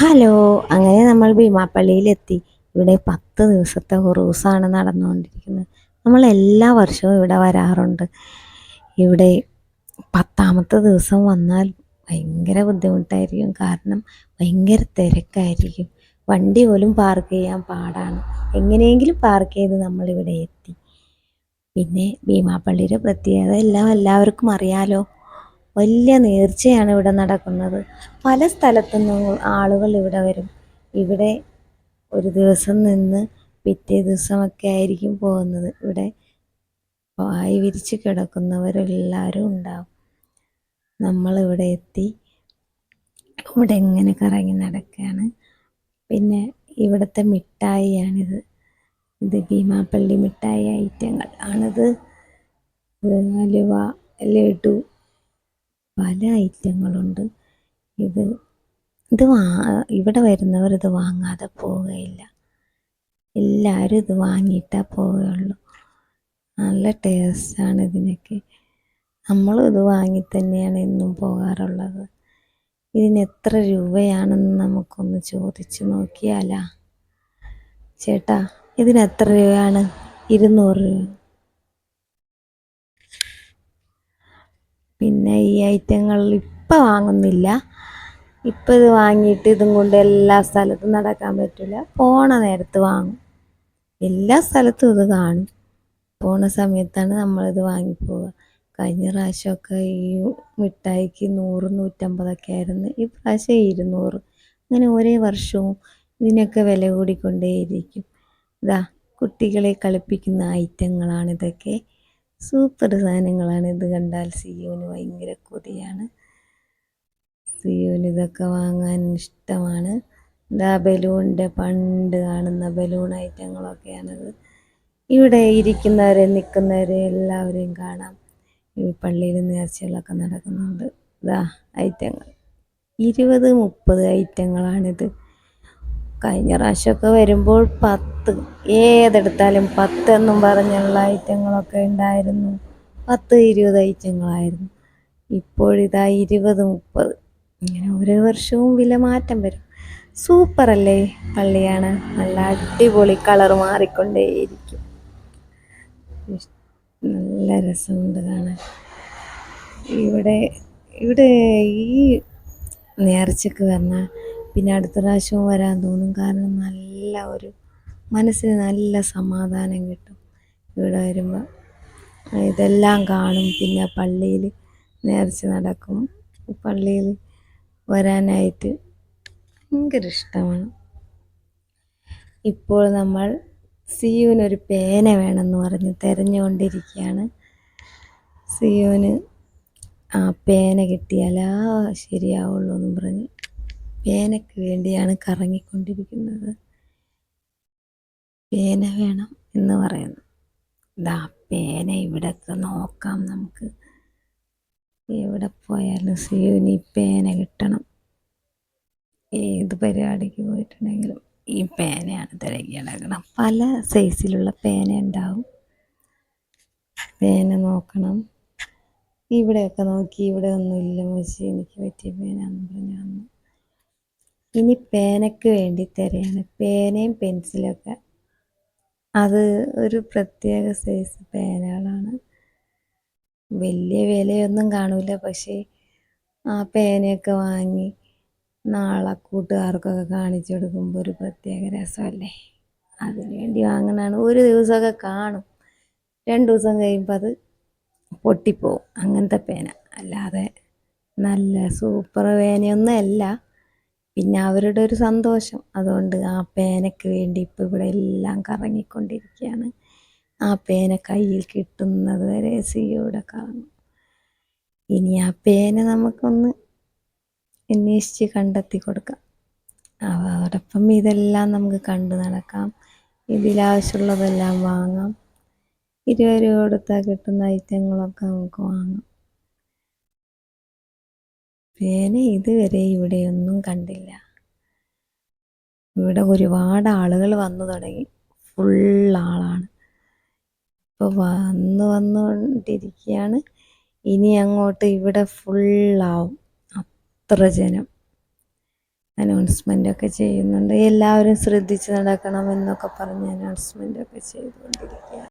Hello അങ്ങനെ നമ്മൾ ഭീമാപ്പള്ളിയിലെത്തി. ഇവിടെ പത്ത് ദിവസത്തെ ഉറൂസാണ് നടന്നുകൊണ്ടിരിക്കുന്നത്. നമ്മൾ എല്ലാ വർഷവും ഇവിടെ വരാറുണ്ട്. ഇവിടെ പത്താമത്തെ ദിവസം വന്നാൽ ഭയങ്കര ബുദ്ധിമുട്ടായിരിക്കും. കാരണം ഭയങ്കര തിരക്കായിരിക്കും. വണ്ടി പോലും പാർക്ക് ചെയ്യാൻ പാടാണ്. എങ്ങനെയെങ്കിലും പാർക്ക് ചെയ്ത് നമ്മളിവിടെ എത്തി. പിന്നെ ഭീമാപ്പള്ളിയുടെ പ്രത്യേകത എല്ലാം എല്ലാവർക്കും അറിയാലോ. വലിയ നേർച്ചയാണ് ഇവിടെ നടക്കുന്നത്. പല സ്ഥലത്തു നിന്നും ആളുകൾ ഇവിടെ വരും. ഇവിടെ ഒരു ദിവസം നിന്ന് പിറ്റേ ദിവസമൊക്കെ ആയിരിക്കും പോകുന്നത്. ഇവിടെ വായി വിരിച്ച് കിടക്കുന്നവരെല്ലാവരും ഉണ്ടാവും. നമ്മളിവിടെ എത്തി. ഇവിടെ എങ്ങനെ കറങ്ങി നടക്കുകയാണ് പിന്നെ ഇവിടുത്തെ മിഠായിയാണിത്. ഇത് ഭീമാപ്പള്ളി മിഠായി ഐറ്റങ്ങൾ ആണിത്. ഹലുവ ലഡു പല ഐറ്റങ്ങളുണ്ട്. ഇത് ഇത് വാ ഇവിടെ വരുന്നവർ ഇത് വാങ്ങാതെ പോവുകയില്ല. എല്ലാവരും ഇത് വാങ്ങിയിട്ടാ പോവുകയുള്ളൂ. നല്ല ടേസ്റ്റാണ് ഇതിനൊക്കെ. നമ്മൾ ഇത് വാങ്ങി തന്നെയാണ് എന്നും പോകാറുള്ളത്. ഇതിന് എത്ര രൂപയാണെന്ന് നമുക്കൊന്ന് ചോദിച്ചു നോക്കിയാലാ. ചേട്ടാ ഇതിന് എത്ര രൂപയാണ്? ഇരുന്നൂറ് രൂപ. പിന്നെ ഈ ഐറ്റങ്ങൾ ഇപ്പം വാങ്ങുന്നില്ല. ഇപ്പം ഇത് വാങ്ങിയിട്ട് ഇതും കൊണ്ട് എല്ലാ സ്ഥലത്തും നടക്കാൻ പറ്റില്ല. പോണ നേരത്ത് വാങ്ങും. എല്ലാ സ്ഥലത്തും ഇത് കാണും. പോണ സമയത്താണ് നമ്മളിത് വാങ്ങിപ്പോവുക. കഴിഞ്ഞ പ്രാവശ്യമൊക്കെ ഈ മിഠായിക്ക് നൂറ് നൂറ്റമ്പതൊക്കെ ആയിരുന്നു. ഈ പ്രാവശ്യം ഇരുന്നൂറ്. അങ്ങനെ ഓരോ വർഷവും ഇതിനൊക്കെ വില കൂടിക്കൊണ്ടേയിരിക്കും. ഇതാ കുട്ടികളെ കളിപ്പിക്കുന്ന ഐറ്റങ്ങളാണിതൊക്കെ. സൂപ്പർ സാധനങ്ങളാണ് ഇത് കണ്ടാൽ സിയോന് ഭയങ്കര കൊതിയാണ്. സിയോന് ഇതൊക്കെ വാങ്ങാൻ ഇഷ്ടമാണ്. ഇതാ ബലൂണിന്റെ പണ്ട് കാണുന്ന ബലൂൺ ഐറ്റങ്ങളൊക്കെയാണിത്. ഇവിടെ ഇരിക്കുന്നവരെ നിൽക്കുന്നവരെ എല്ലാവരെയും കാണാം. ഈ പള്ളിയിൽ നേർച്ചകളൊക്കെ നടക്കുന്നുണ്ട്. ഇതാ ഐറ്റങ്ങൾ. ഇരുപത് മുപ്പത് ഐറ്റങ്ങളാണിത്. കഴിഞ്ഞ പ്രാവശ്യമൊക്കെ വരുമ്പോൾ പത്ത് ഏതെടുത്താലും പത്തെന്നും പറഞ്ഞുള്ള ഐറ്റങ്ങളൊക്കെ ഉണ്ടായിരുന്നു. പത്ത് ഇരുപത് ഐറ്റങ്ങളായിരുന്നു. ഇപ്പോഴിതാ ഇരുപത് മുപ്പത്. ഇങ്ങനെ ഓരോ വർഷവും വില മാറ്റം വരും. സൂപ്പറല്ലേ? പള്ളിയാണ് നല്ല അടിപൊളി കളർ മാറിക്കൊണ്ടേയിരിക്കും. നല്ല രസമുണ്ട് കാണാൻ. ഇവിടെ ഇവിടെ ഈ നേർച്ചക്ക് വന്നാൽ പിന്നെ അടുത്ത പ്രാവശ്യവും വരാൻ തോന്നും. കാരണം നല്ല ഒരു മനസ്സിന് നല്ല സമാധാനം കിട്ടും. ഇവിടെ വരുമ്പോൾ ഇതെല്ലാം കാണും. പിന്നെ പള്ളിയിൽ നേർച്ച നടക്കും. പള്ളിയിൽ വരാനായിട്ട് ഭയങ്കര ഇഷ്ടമാണ്. ഇപ്പോൾ നമ്മൾ സിയുവിനൊരു പേന വേണമെന്ന് പറഞ്ഞ് തിരഞ്ഞുകൊണ്ടിരിക്കുകയാണ്. സിയുവിന് ആ പേന കിട്ടിയാലാ ശരിയാവുള്ളൂ എന്നും പറഞ്ഞ് പേനയ്ക്ക് വേണ്ടിയാണ് കറങ്ങിക്കൊണ്ടിരിക്കുന്നത്. പേന വേണം എന്ന് പറയുന്നു. ദാ പേന ഇവിടെയൊക്കെ നോക്കാം നമുക്ക്. എവിടെ പോയാലും സിയുവിന് ഈ പേന കിട്ടണം. ഏത് പരിപാടിക്ക് പോയിട്ടുണ്ടെങ്കിലും ഈ പേനയാണ് തിരക്കി കിടക്കണം പല സൈസിലുള്ള പേന ഉണ്ടാവും. പേന നോക്കണം. ഇവിടെയൊക്കെ നോക്കി ഇവിടെ ഒന്നുമില്ല പക്ഷേ എനിക്ക് പറ്റിയ പേന എന്ന് പറഞ്ഞു ഇനി പേനയ്ക്ക് വേണ്ടി തിരയാണ് പേനയും പെൻസിലൊക്കെ അത് ഒരു പ്രത്യേക സൈസ് പേനകളാണ്. വലിയ വിലയൊന്നും കാണില്ല പക്ഷേ ആ പേനയൊക്കെ വാങ്ങി നാളെ കൂട്ടുകാർക്കൊക്കെ കാണിച്ചു കൊടുക്കുമ്പോൾ ഒരു പ്രത്യേക രസമല്ലേ? അതിന് വേണ്ടി വാങ്ങണതാണ്. ഒരു ദിവസമൊക്കെ കാണും. രണ്ട് ദിവസം കഴിയുമ്പോൾ അത് പൊട്ടിപ്പോവും. അങ്ങനത്തെ പേന. അല്ലാതെ നല്ല സൂപ്പർ പേനയൊന്നും അല്ല. പിന്നെ അവരുടെ ഒരു സന്തോഷം. അതുകൊണ്ട് ആ പേനയ്ക്ക് വേണ്ടി ഇപ്പോൾ ഇവിടെ എല്ലാം കറങ്ങിക്കൊണ്ടിരിക്കുകയാണ്. ആ പേന കയ്യിൽ കിട്ടുന്നത് വരെ സിയോടെ കറങ്ങും ഇനി ആ പേന നമുക്കൊന്ന് അന്വേഷിച്ച് കണ്ടെത്തി കൊടുക്കാം. അതോടൊപ്പം ഇതെല്ലാം നമുക്ക് കണ്ടു നടക്കാം. ഇതിലാവശ്യമുള്ളതെല്ലാം വാങ്ങാം. ഇരുപത് രൂപ കൊടുത്താൽ കിട്ടുന്ന ഐറ്റങ്ങളൊക്കെ നമുക്ക് വാങ്ങാം. പേന ഇതുവരെ ഇവിടെയൊന്നും കണ്ടില്ല. ഇവിടെ ഒരുപാട് ആളുകൾ വന്നു തുടങ്ങി. ഫുൾ ആളാണ്. ഇപ്പോൾ വന്ന് വന്നുകൊണ്ടിരിക്കുകയാണ് ഇനി അങ്ങോട്ട് ഇവിടെ ഫുള്ളാവും അത്ര ജനം. അനൗൺസ്മെന്റ് ഒക്കെ ചെയ്യുന്നുണ്ട്. എല്ലാവരും ശ്രദ്ധിച്ച് നടക്കണം എന്നൊക്കെ പറഞ്ഞ് അനൗൺസ്മെന്റ് ഒക്കെ ചെയ്തുകൊണ്ടിരിക്കുകയാണ്.